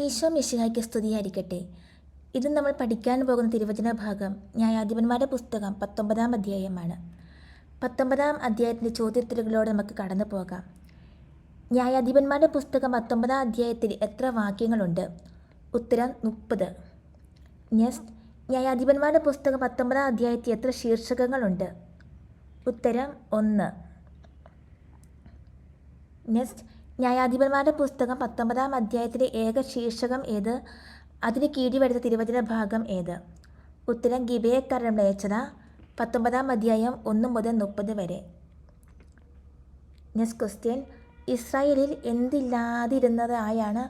ഈശോ മിശിഹായ്ക്ക് സ്തുതിയായിരിക്കട്ടെ. ഇത് നമ്മൾ പഠിക്കാൻ പോകുന്ന തിരുവചന ഭാഗം ന്യായാധിപന്മാരുടെ പുസ്തകം പത്തൊമ്പതാം അധ്യായമാണ്. പത്തൊമ്പതാം അധ്യായത്തിന്റെ ചോദ്യത്തിലുകളോട് നമുക്ക് കടന്നു പോകാം. ന്യായാധിപന്മാരുടെ പുസ്തകം പത്തൊമ്പതാം അധ്യായത്തിൽ എത്ര വാക്യങ്ങളുണ്ട്? ഉത്തരം മുപ്പത്. നെക്സ്റ്റ് ന്യായാധിപന്മാരുടെ പുസ്തകം പത്തൊമ്പതാം അധ്യായത്തിൽ എത്ര ശീർഷകങ്ങളുണ്ട്? ഉത്തരം ഒന്ന്. നെക്സ്റ്റ് ന്യായാധിപന്മാരുടെ പുസ്തകം പത്തൊമ്പതാം അധ്യായത്തിലെ ഏക ശീർഷകം ഏത്? അതിന് കീഴി വരുന്ന തിരുവചന ഭാഗം ഏത്? ഉത്തരം ഗിബയക്കാരൻ മ്ലേച്ഛത പത്തൊമ്പതാം അധ്യായം ഒന്ന് മുതൽ മുപ്പത് വരെ. നെക്സ്റ്റ് ക്വസ്റ്റ്യൻ ഇസ്രായേലിൽ എന്തില്ലാതിരുന്നതായാണ്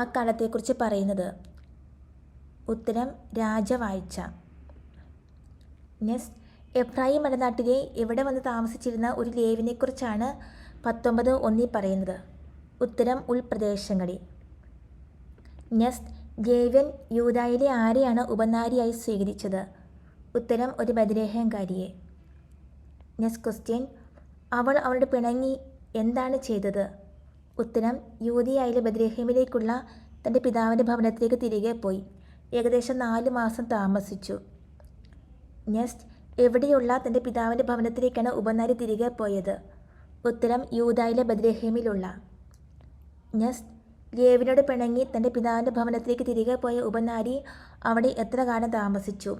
ആ കാലത്തെക്കുറിച്ച് പറയുന്നത്? ഉത്തരം രാജവാഴ്ച. നെക്സ്റ്റ് എഫ്രാഹിം മലനാട്ടിലെ ഇവിടെ വന്ന് താമസിച്ചിരുന്ന ഒരു ലേവിനെക്കുറിച്ചാണ് പത്തൊമ്പത് ഒന്നിൽ പറയുന്നത്? ഉത്തരം ഉൾപ്രദേശങ്ങളിൽ. നെക്സ്റ്റ് ജേവ്യൻ യൂതായിലെ ആരെയാണ് ഉപനാരിയായി സ്വീകരിച്ചത്? ഉത്തരം ഒരു ബദലേഹംകാരിയെ നെക്സ്റ്റ് ക്വസ്റ്റ്യൻ അവൾ അവളുടെ പിണങ്ങി എന്താണ് ചെയ്തത്? ഉത്തരം യൂതിയായിലെ ബദിരേഹമിലേക്കുള്ള തന്റെ പിതാവിന്റെ ഭവനത്തിലേക്ക് തിരികെ പോയി. ഏകദേശം നാല് മാസം താമസിച്ചു. നെക്സ്റ്റ് എവിടെയുള്ള തന്റെ പിതാവിന്റെ ഭവനത്തിലേക്കാണ് ഉപനാരി തിരികെ പോയത്? ഉത്തരം യൂതായിലെ ബദ്രഹേമിലുള്ള. നെക്സ്റ്റ് ലേവിനോട് പിണങ്ങി തന്റെ പിതാവിന്റെ ഭവനത്തിലേക്ക് തിരികെ പോയ ഉപനാരി അവിടെ എത്ര കാലം താമസിച്ചു?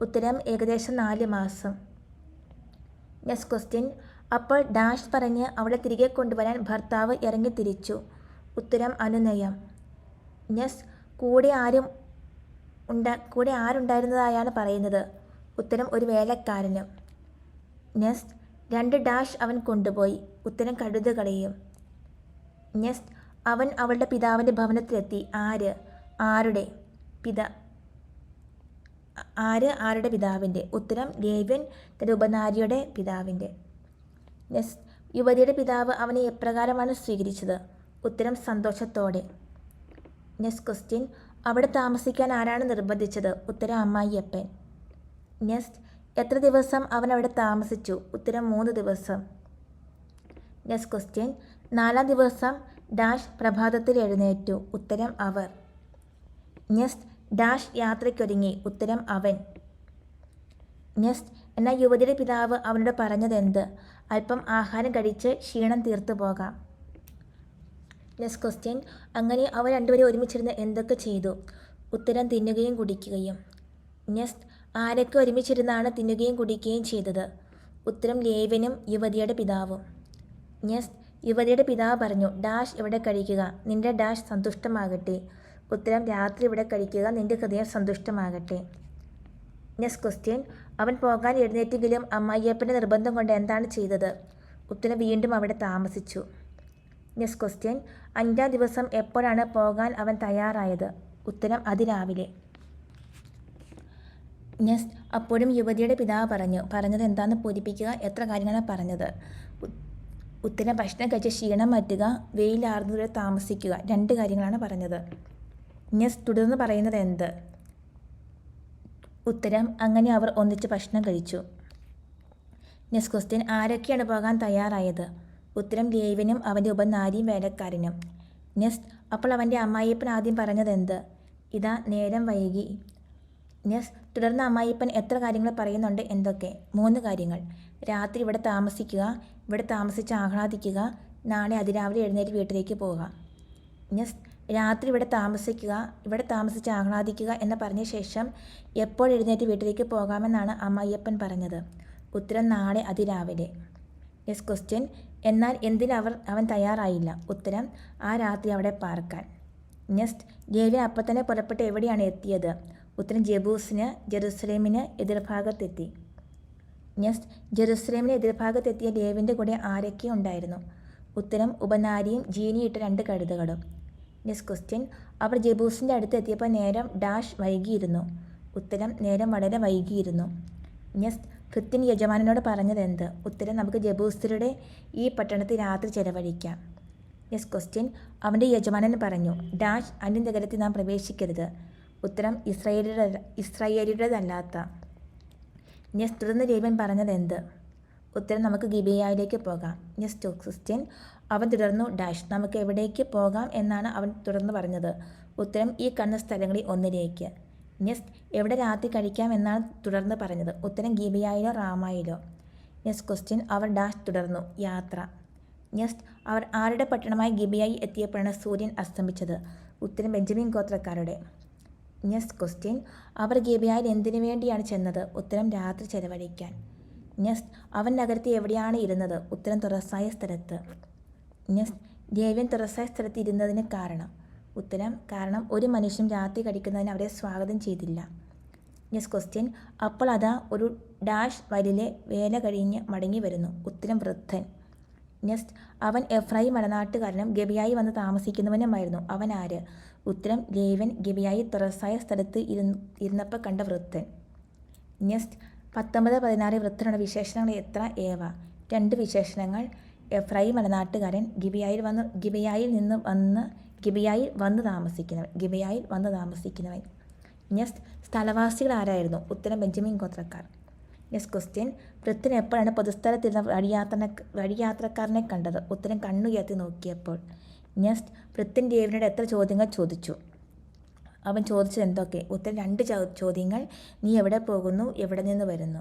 ഉത്തരം ഏകദേശം നാല് മാസം. നെക്സ്റ്റ് ക്വസ്റ്റ്യൻ അപ്പോൾ ഡാഷ് പറഞ്ഞ് അവളെ തിരികെ കൊണ്ടുവരാൻ ഭർത്താവ് ഇറങ്ങി തിരിച്ചു. ഉത്തരം അനുനയം. നെസ് കൂടെ ആരും ഉണ്ടാ കൂടെ ആരുണ്ടായിരുന്നതായാണ് പറയുന്നത്. ഉത്തരം ഒരു വേലക്കാരനും. നെസ് രണ്ട് ഡാഷ് അവൻ കൊണ്ടുപോയി. ഉത്തരം കഴുതുകളയും നെക്സ്റ്റ് അവൻ അവളുടെ പിതാവിന്റെ ഭവനത്തിലെത്തി. ആര്? ആരുടെ പിത ആര് ആരുടെ പിതാവിന്റെ ഉത്തരം ലേവ്യൻ തന്റെ ഉപനാരിയുടെ പിതാവിന്റെ നെസ് യുവതിയുടെ പിതാവ് അവനെ എപ്രകാരമാണ് സ്വീകരിച്ചത്? ഉത്തരം സന്തോഷത്തോടെ. നെക്സ്റ്റ് ക്വസ്റ്റ്യൻ അവിടെ താമസിക്കാൻ ആരാണ് നിർബന്ധിച്ചത്? ഉത്തരം അമ്മായിയപ്പൻ. നെക്സ്റ്റ് എത്ര ദിവസം അവൻ അവിടെ താമസിച്ചു? ഉത്തരം മൂന്ന് ദിവസം. നെക്സ്റ്റ് ക്വസ്റ്റ്യൻ നാലാം ദിവസം ഡാഷ് പ്രഭാതത്തിൽ എഴുന്നേറ്റു. ഉത്തരം അവർ. Next dash യാത്രയ്ക്കൊരുങ്ങി. ഉത്തരം അവൻ. നെക്സ്റ്റ് എന്നാൽ യുവതിയുടെ പിതാവ് അവനോട് പറഞ്ഞതെന്ത്? അല്പം ആഹാരം കഴിച്ച് ക്ഷീണം തീർത്തു പോകാം. നെസ് ക്വസ്റ്റ്യൻ അങ്ങനെ അവർ രണ്ടുപേരും ഒരുമിച്ചിരുന്ന് എന്തൊക്കെ ചെയ്തു? ഉത്തരം തിന്നുകയും കുടിക്കുകയും. നെസ് ആരൊക്കെ ഒരുമിച്ചിരുന്നാണ് തിന്നുകയും കുടിക്കുകയും ചെയ്തത്? ഉത്തരം ലേവനും യുവതിയുടെ പിതാവും. നെക്സ്റ്റ് യുവതിയുടെ പിതാവ് പറഞ്ഞു ഡാഷ് ഇവിടെ കഴിക്കുക. നിന്റെ ഡാഷ് സന്തുഷ്ടമാകട്ടെ. ഉത്തരം രാത്രി ഇവിടെ കഴിക്കുക. നിന്റെ ഹൃദയം സന്തുഷ്ടമാകട്ടെ. നെക്സ്റ്റ് ക്വസ്റ്റ്യൻ അവൻ പോകാൻ എഴുന്നേറ്റെങ്കിലും അമ്മായിയപ്പന്റെ നിർബന്ധം കൊണ്ട് എന്താണ് ചെയ്തത്? ഉത്തരം വീണ്ടും അവിടെ താമസിച്ചു. നെക്സ്റ്റ് ക്വസ്റ്റ്യൻ അഞ്ചാം ദിവസം എപ്പോഴാണ് പോകാൻ അവൻ തയ്യാറായത്? ഉത്തരം അതിരാവിലെ. നെക്സ്റ്റ് അപ്പോഴും യുവതിയുടെ പിതാവ് പറഞ്ഞു പറഞ്ഞത് എന്താണെന്ന് പൂരിപ്പിക്കുക. എത്ര കാര്യങ്ങളാണ് പറഞ്ഞത്? ഉത്തരം ഭക്ഷണം കഴിച്ച ക്ഷീണം മാറ്റുക വെയിലാർന്നവരെ താമസിക്കുക രണ്ട് കാര്യങ്ങളാണ് പറഞ്ഞത്. നെസ് തുടർന്ന് പറയുന്നത് എന്ത്? ഉത്തരം അങ്ങനെ അവർ ഒന്നിച്ച് ഭക്ഷണം കഴിച്ചു. നെസ് ക്വസ്റ്റ്യൻ ആരൊക്കെയാണ് പോകാൻ തയ്യാറായത്? ഉത്തരം ദേവനും അവന്റെ ഉപനാരിയും വേലക്കാരനും. നെസ് അപ്പോൾ അവന്റെ അമ്മായിയപ്പൻ ആദ്യം പറഞ്ഞത് എന്ത്? ഇതാ നേരം വൈകി. നെക്സ്റ്റ് തുടർന്ന് അമ്മായിപ്പൻ എത്ര കാര്യങ്ങൾ പറയുന്നുണ്ട് എന്തൊക്കെ? മൂന്ന് കാര്യങ്ങൾ. രാത്രി ഇവിടെ താമസിക്കുക ഇവിടെ താമസിച്ച് ആഹ്ലാദിക്കുക നാളെ അതിരാവിലെ എഴുന്നേറ്റ് വീട്ടിലേക്ക് പോവുക. നെക്സ്റ്റ് രാത്രി ഇവിടെ താമസിക്കുക ഇവിടെ താമസിച്ച് ആഹ്ലാദിക്കുക എന്ന് പറഞ്ഞ ശേഷം എപ്പോൾ എഴുന്നേറ്റ് വീട്ടിലേക്ക് പോകാമെന്നാണ് അമ്മായിയപ്പൻ പറഞ്ഞത്. ഉത്തരം നാളെ അതിരാവിലെ. യെസ് ക്വസ്റ്റ്യൻ എന്നാൽ എന്തിനവർ അവൻ തയ്യാറായില്ല? ഉത്തരം ആ രാത്രി അവിടെ പാർക്കാൻ. നെക്സ്റ്റ് ദേവി അപ്പം തന്നെ പുറപ്പെട്ട് എവിടെയാണ് എത്തിയത്? ഉത്തരം ജബൂസിന് ജെറുസലേമിന് എതിർഭാഗത്തെത്തി. നെക്സ്റ്റ് ജെറുസലേമിന് എതിർഭാഗത്തെത്തിയ ലേവിന്റെ കൂടെ ആരൊക്കെ ഉണ്ടായിരുന്നു? ഉത്തരം ഉപനാരിയും ജീനിയിട്ട രണ്ട് കഴുതകളും. നെക്സ്റ്റ് ക്വസ്റ്റ്യൻ അവർ ജബൂസിന്റെ അടുത്ത് എത്തിയപ്പോൾ നേരം ഡാഷ് വൈകിയിരുന്നു. ഉത്തരം നേരം വളരെ വൈകിയിരുന്നു. നെക്സ്റ്റ് ഫിത്തിൻ യജമാനോട് പറഞ്ഞത് എന്ത് ഉത്തരം നമുക്ക് ജബൂസരുടെ ഈ പട്ടണത്തിൽ രാത്രി ചെലവഴിക്കാം. നെക്സ്റ്റ് ക്വസ്റ്റ്യൻ അവന്റെ യജമാനൻ പറഞ്ഞു ഡാഷ് അന്യ നഗരത്തിൽ നാം പ്രവേശിക്കരുത്. ഉത്തരം ഇസ്രയേലിയുടെ ഇസ്രയേലിയുടേതല്ലാത്ത നെക്സ്റ്റ് തുടർന്ന് ലേവൻ പറഞ്ഞത് എന്ത് ഉത്തരം നമുക്ക് ഗിബിയായിലേക്ക് പോകാം. ഞെസ്റ്റു ക്രിസ്ത്യൻ അവൻ തുടർന്നു ഡാഷ്. നമുക്ക് എവിടേക്ക് പോകാം എന്നാണ് അവൻ തുടർന്ന് പറഞ്ഞത്. ഉത്തരം ഈ കണ്ണ സ്ഥലങ്ങളിൽ ഒന്നിലേക്ക്. ഞെസ് എവിടെ രാത്രി കഴിക്കാം എന്നാണ് തുടർന്ന് പറഞ്ഞത്. ഉത്തരം ഗീബിയായിലോ റാമായിലോ. ഞെസ് ക്വസ്റ്റ്യൻ അവർ ഡാഷ് തുടർന്നു. യാത്ര. നെക്സ്റ്റ് അവർ ആരുടെ പട്ടണമായി ഗിബിയായി എത്തിയപ്പോഴാണ് സൂര്യൻ അസ്തമിച്ചത്? ഉത്തരം ബെഞ്ചമിൻ ഗോത്രക്കാരുടെ. നെക്സ്റ്റ് ക്വസ്റ്റ്യൻ അവർ ഗബിയായിൽ എന്തിനു വേണ്ടിയാണ് ചെന്നത്? ഉത്തരം രാത്രി ചെലവഴിക്കാൻ. നെക്സ്റ്റ് അവൻ നഗരത്തിൽ എവിടെയാണ് ഇരുന്നത്? ഉത്തരം തുറസായ സ്ഥലത്ത്. നെക്സ്റ്റ് ദേവ്യൻ തുറസായ സ്ഥലത്ത് ഇരുന്നതിന് കാരണം. ഉത്തരം കാരണം ഒരു മനുഷ്യൻ രാത്രി കഴിക്കുന്നതിന് അവരെ സ്വാഗതം ചെയ്തില്ല. നെക്സ്റ്റ് ക്വസ്റ്റ്യൻ അപ്പോൾ അതാ ഒരു ഡാഷ് വരിലെ വേല കഴിഞ്ഞ് മടങ്ങി വരുന്നു. ഉത്തരം വൃദ്ധൻ. നെക്സ്റ്റ് അവൻ എഫ്രൈ മലനാട്ടുകാരനും ഗബിയായി വന്ന് താമസിക്കുന്നവനുമായിരുന്നു. അവൻ ആര്? ഉത്തരം ലേവൻ ഗവിയായി തുറസായ സ്ഥലത്ത് ഇരുന്ന് ഇരുന്നപ്പോൾ കണ്ട വൃത്തൻ നെക്സ്റ്റ് പത്തൊമ്പത് പതിനാറ് വൃത്തനുള്ള വിശേഷണങ്ങൾ എത്ര? ഏവ. രണ്ട് വിശേഷണങ്ങൾ. എഫ്രൈ മലനാട്ടുകാരൻ ഗിബിയായിൽ വന്ന് ഗിബിയായിൽ നിന്ന് വന്ന് ഗിബിയായിൽ വന്ന് താമസിക്കുന്നവൻ ഗിബിയായിൽ വന്ന് താമസിക്കുന്നവൻ. നെക്സ്റ്റ് സ്ഥലവാസികൾ ആരായിരുന്നു? ഉത്തരം ബെഞ്ചമിൻ ഗോത്രക്കാർ. Next question. വൃത്തിന് എപ്പോഴാണ് പൊതുസ്ഥലത്തിരുന്ന വഴിയാത്ര വഴിയാത്രക്കാരനെ കണ്ടത്? ഉത്തരം കണ്ണുയർത്തി നോക്കിയപ്പോൾ. നെക്സ്റ്റ് പൃഥ്വൻ ദേവിനോട് എത്ര ചോദ്യങ്ങൾ ചോദിച്ചു? അവൻ ചോദിച്ചത് എന്തൊക്കെ? ഉത്തരം രണ്ട് ചോദ്യങ്ങൾ. നീ എവിടെ പോകുന്നു? എവിടെ നിന്ന് വരുന്നു?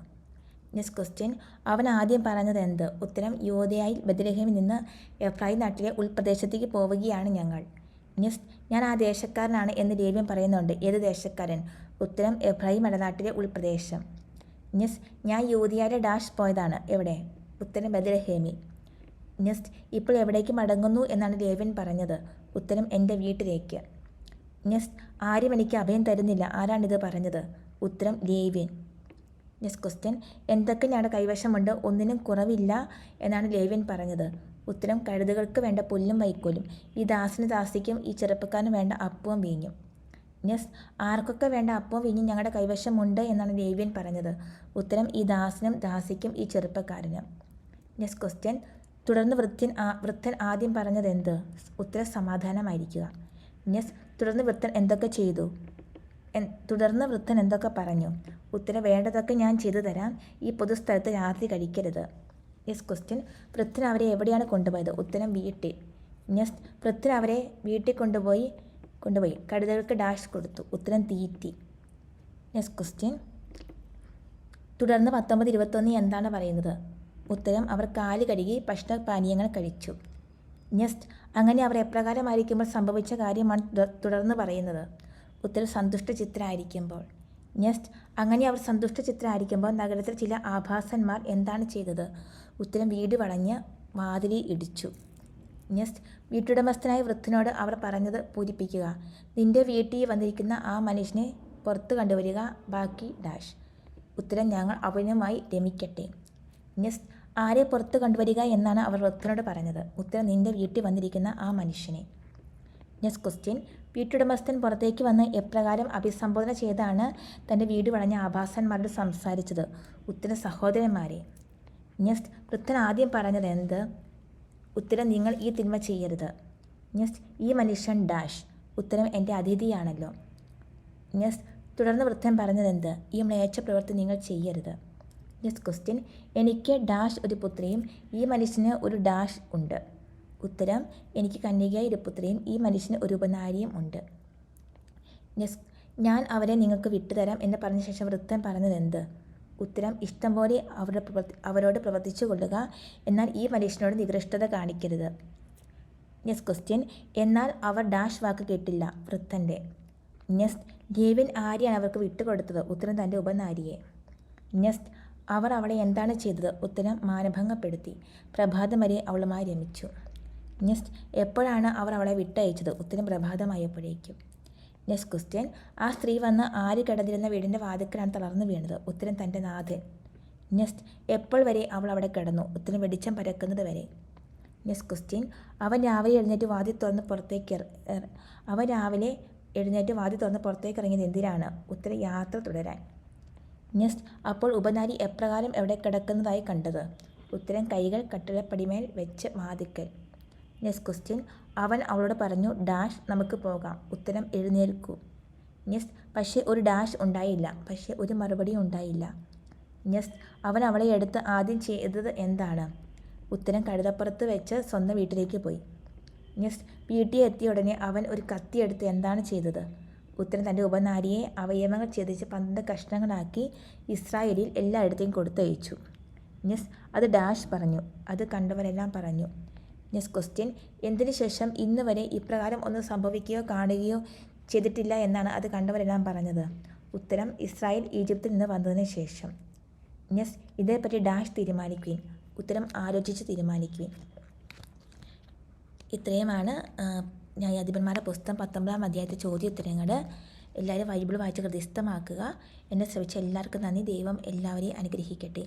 നെക്സ്റ്റ് ക്വസ്റ്റ്യൻ അവൻ ആദ്യം പറഞ്ഞത് എന്ത്? ഉത്തരം യോധയായി ബദ്രഹേമിൽ നിന്ന് എഫ്രായി നാട്ടിലെ ഉൾപ്രദേശത്തേക്ക് പോവുകയാണ് ഞങ്ങൾ. നെക്സ്റ്റ് ഞാൻ ആ ദേശക്കാരനാണ് എന്ന് ലേവ്യം പറയുന്നുണ്ട്. ഏത് ദേശക്കാരൻ? ഉത്തരം എഫ്രായി മലനാട്ടിലെ ഉൾപ്രദേശം. നെക്സ്റ്റ് ഞാൻ യോധിയായ ഡാഷ് പോയതാണ്. എവിടെ? ഉത്തരം ബദലഹേമി നെക്സ്റ്റ് ഇപ്പോൾ എവിടേക്ക് മടങ്ങുന്നു എന്നാണ് ലേവൻ പറഞ്ഞത്. ഉത്തരം എന്റെ വീട്ടിലേക്ക്. നെസ്റ്റ് ആരും എനിക്ക് അഭയം തരുന്നില്ല. ആരാണിത് പറഞ്ഞത്? ഉത്തരം ലേവ്യൻ. നെക്സ്റ്റ് ക്വസ്റ്റ്യൻ എന്തൊക്കെ ഞങ്ങളുടെ കൈവശമുണ്ട്? ഒന്നിനും കുറവില്ല എന്നാണ് ലേവ്യൻ പറഞ്ഞത്. ഉത്തരം കഴുതുകൾക്ക് വേണ്ട പുല്ലും വൈക്കോലും. ഈ ദാസിന് ദാസിക്കും ഈ ചെറുപ്പക്കാരന് വേണ്ട അപ്പവും വീഞ്ഞും. നെസ് ആർക്കൊക്കെ വേണ്ട അപ്പവും വീഞ്ഞും ഞങ്ങളുടെ കൈവശമുണ്ട് എന്നാണ് ലേവ്യൻ പറഞ്ഞത്. ഉത്തരം ഈ ദാസിനും ദാസിക്കും ഈ ചെറുപ്പക്കാരനും. നെക്സ്റ്റ് ക്വസ്റ്റ്യൻ തുടർന്ന് ആ വൃദ്ധൻ ആദ്യം പറഞ്ഞത് എന്ത് ഉത്തരം സമാധാനമായിരിക്കുക. യെസ് തുടർന്ന് വൃദ്ധൻ എന്തൊക്കെ ചെയ്തു? തുടർന്ന് വൃദ്ധൻ എന്തൊക്കെ പറഞ്ഞു? ഉത്തരം വേണ്ടതൊക്കെ ഞാൻ ചെയ്തു തരാം. ഈ പൊതുസ്ഥലത്ത് രാത്രി കഴിക്കരുത്. Yes question. വൃദ്ധൻ അവരെ എവിടെയാണ് കൊണ്ടുപോയത്? ഉത്തരം വീട്ടിൽ. യെസ് വൃദ്ധൻ അവരെ വീട്ടിൽ കൊണ്ടുപോയി കൊണ്ടുപോയി. കടുതകൾക്ക് ഡാഷ് കൊടുത്തു. ഉത്തരം തീറ്റി. Next question. തുടർന്ന് പത്തൊമ്പത് ഇരുപത്തൊന്ന് എന്താണ് പറയുന്നത്? ഉത്തരം അവർ കാൽ കഴുകി ഭക്ഷണ പാനീയങ്ങൾ കഴിച്ചു. നെക്സ്റ്റ് അങ്ങനെ അവർ എപ്രകാരമായിരിക്കുമ്പോൾ സംഭവിച്ച കാര്യമാണ് തുടർന്ന് പറയുന്നത്. ഉത്തരം സന്തുഷ്ട ചിത്രമായിരിക്കുമ്പോൾ നെക്സ്റ്റ് അങ്ങനെ അവർ സന്തുഷ്ട ചിത്രമായിരിക്കുമ്പോൾ നഗരത്തിൽ ചില ആഭാസന്മാർ എന്താണ് ചെയ്തത്? ഉത്തരം വീട് വളഞ്ഞ് വാതിലി ഇടിച്ചു. നെക്സ്റ്റ് വീട്ടുടമസ്ഥനായ വൃദ്ധനോട് അവർ പറഞ്ഞത് പൂരിപ്പിക്കുക. നിന്റെ വീട്ടിൽ വന്നിരിക്കുന്ന ആ മനുഷ്യനെ പുറത്ത് കണ്ടുവരിക ബാക്കി ഡാഷ്. ഉത്തരം ഞങ്ങൾ അവനുമായി രമിക്കട്ടെ. നെക്സ്റ്റ് ആരെ പുറത്ത് കൊണ്ടുവരിക എന്നാണ് അവർ വൃദ്ധനോട് പറഞ്ഞത്. ഉത്തരം നിന്റെ വീട്ടിൽ വന്നിരിക്കുന്ന ആ മനുഷ്യനെ. നെക്സ്റ്റ് ക്വസ്റ്റ്യൻ വീട്ടുടമസ്ഥൻ പുറത്തേക്ക് വന്ന് എപ്രകാരം അഭിസംബോധന ചെയ്താണ് തന്റെ വീട് വളഞ്ഞ ആഭാസന്മാരോട് സംസാരിച്ചത്. ഉത്തരം സഹോദരന്മാരെ. നെക്സ്റ്റ് വൃദ്ധൻ ആദ്യം പറഞ്ഞത് എന്ത്? ഉത്തരം നിങ്ങൾ ഈ തിന്മ ചെയ്യരുത്. നെക്സ്റ്റ് ഈ മനുഷ്യൻ ഡാഷ് ഉത്തരം എന്റെ അതിഥിയാണല്ലോ. നെക്സ്റ്റ് തുടർന്ന് വൃദ്ധൻ പറഞ്ഞതെന്ത് ഈ മ്ലേച്ഛ പ്രവൃത്തി നിങ്ങൾ ചെയ്യരുത്. നെക്സ്റ്റ് ക്വസ്റ്റ്യൻ എനിക്ക് ഡാഷ് ഒരു പുത്രിയും ഈ മനുഷ്യന് ഒരു ഡാഷ് ഉണ്ട്. ഉത്തരം എനിക്ക് കന്യകയായി ഒരു പുത്രിയും ഈ മനുഷ്യന് ഒരു ഉപനാരിയും ഉണ്ട്. നെക്സ്റ്റ് ഞാൻ അവരെ നിങ്ങൾക്ക് വിട്ടുതരാം എന്ന് പറഞ്ഞ ശേഷം വൃത്തൻ പറഞ്ഞത് എന്ത്? ഉത്തരം ഇഷ്ടം പോലെ അവരുടെ പ്രവർത്തി അവരോട് പ്രവർത്തിച്ചു കൊള്ളുക എന്നാൽ ഈ മനുഷ്യനോട് നികൃഷ്ടത കാണിക്കരുത്. നെക്സ്റ്റ് ക്വസ്റ്റ്യൻ എന്നാൽ അവർ ഡാഷ് വാക്ക് കേട്ടില്ല വൃത്തന്റെ നെക്സ്റ്റ് ദേവൻ ആരെയാണ് അവർക്ക് വിട്ടുകൊടുത്തത്? ഉത്തരം തന്റെ ഉപനാരിയെ. നെക്സ്റ്റ് അവർ അവളെ എന്താണ് ചെയ്തത്? ഉത്തരം മാനഭംഗപ്പെടുത്തി. പ്രഭാതം വരെ അവളുമായി രമിച്ചു. നെക്സ്റ്റ് എപ്പോഴാണ് അവർ അവളെ വിട്ടയച്ചത്? ഉത്തരം പ്രഭാതമായപ്പോഴേക്കും. നെക്സ്റ്റ് ക്വസ്റ്റ്യൻ ആ സ്ത്രീ വന്ന് ആര് കിടന്നിരുന്ന വീടിന്റെ വാതിക്കലാണ് തളർന്നു വീണത്? ഉത്തരം തന്റെ നാഥൻ. നെക്സ്റ്റ് എപ്പോൾ വരെ അവൾ അവിടെ കിടന്നു? ഉത്തരം വെടിച്ചം പരക്കുന്നത് വരെ. നെക്സ്റ്റ് ക്വസ്റ്റ്യൻ അവൻ രാവിലെ എഴുന്നേറ്റ് വാതി തുറന്ന് പുറത്തേക്ക് അവൻ രാവിലെ എഴുന്നേറ്റ് വാതി തുറന്ന് പുറത്തേക്ക് ഇറങ്ങിയത് എന്തിനാണ്? ഉത്തരം യാത്ര തുടരാൻ. നെക്സ്റ്റ് അപ്പോൾ ഉപനാരി എപ്രകാരം എവിടെ കിടക്കുന്നതായി കണ്ടത്? ഉത്തരം കൈകൾ കട്ടിളപ്പടിമേൽ വെച്ച് വാതിക്കൽ. Next question. അവൻ അവളോട് പറഞ്ഞു ഡാഷ് നമുക്ക് പോകാം. ഉത്തരം എഴുന്നേൽക്കൂ. നെക്സ്റ്റ് പക്ഷേ ഒരു ഡാഷ് ഉണ്ടായില്ല. പക്ഷേ ഒരു മറുപടി ഉണ്ടായില്ല. നെക്സ്റ്റ് അവൻ അവളെ എടുത്ത് ആദ്യം ചെയ്തത് എന്താണ്? ഉത്തരം കഴുതപ്പുറത്ത് വെച്ച് സ്വന്തം വീട്ടിലേക്ക് പോയി. നെക്സ്റ്റ് വീട്ടിൽ എത്തിയ ഉടനെ അവൻ ഒരു കത്തിയെടുത്ത് എന്താണ് ചെയ്തത്? ഉത്തരം തന്റെ ഉപനാരിയെ അവയവങ്ങൾ ഛേദിച്ച് പന്ത്രണ്ട് കഷ്ണങ്ങളാക്കി ഇസ്രായേലിൽ എല്ലായിടത്തേയും കൊടുത്തയച്ചു. നെസ് അത് ഡാഷ് പറഞ്ഞു. അത് കണ്ടവരെല്ലാം പറഞ്ഞു. നെസ് ക്വസ്റ്റ്യൻ എന്തിനു ശേഷം ഇന്ന് വരെ ഇപ്രകാരം ഒന്നും സംഭവിക്കുകയോ കാണുകയോ ചെയ്തിട്ടില്ല എന്നാണ് അത് കണ്ടവരെല്ലാം പറഞ്ഞത്? ഉത്തരം ഇസ്രായേൽ ഈജിപ്തിൽ നിന്ന് വന്നതിന് ശേഷം. നെസ് ഇതേപ്പറ്റി ഡാഷ് തീരുമാനിക്കുകയും ഉത്തരം ആലോചിച്ച് തീരുമാനിക്കുകയും ഇത്രയുമാണ് ന്യായാധിപന്മാരുടെ പുസ്തകം പത്തൊമ്പതാം അധ്യായത്തെ ചോദ്യോത്തരങ്ങൾ എല്ലാവരും ബൈബിൾ വായിച്ച് ഹൃദയസ്ഥമാക്കുക. എന്നെ ശ്രമിച്ച എല്ലാവർക്കും നന്ദി. ദൈവം എല്ലാവരെയും അനുഗ്രഹിക്കട്ടെ.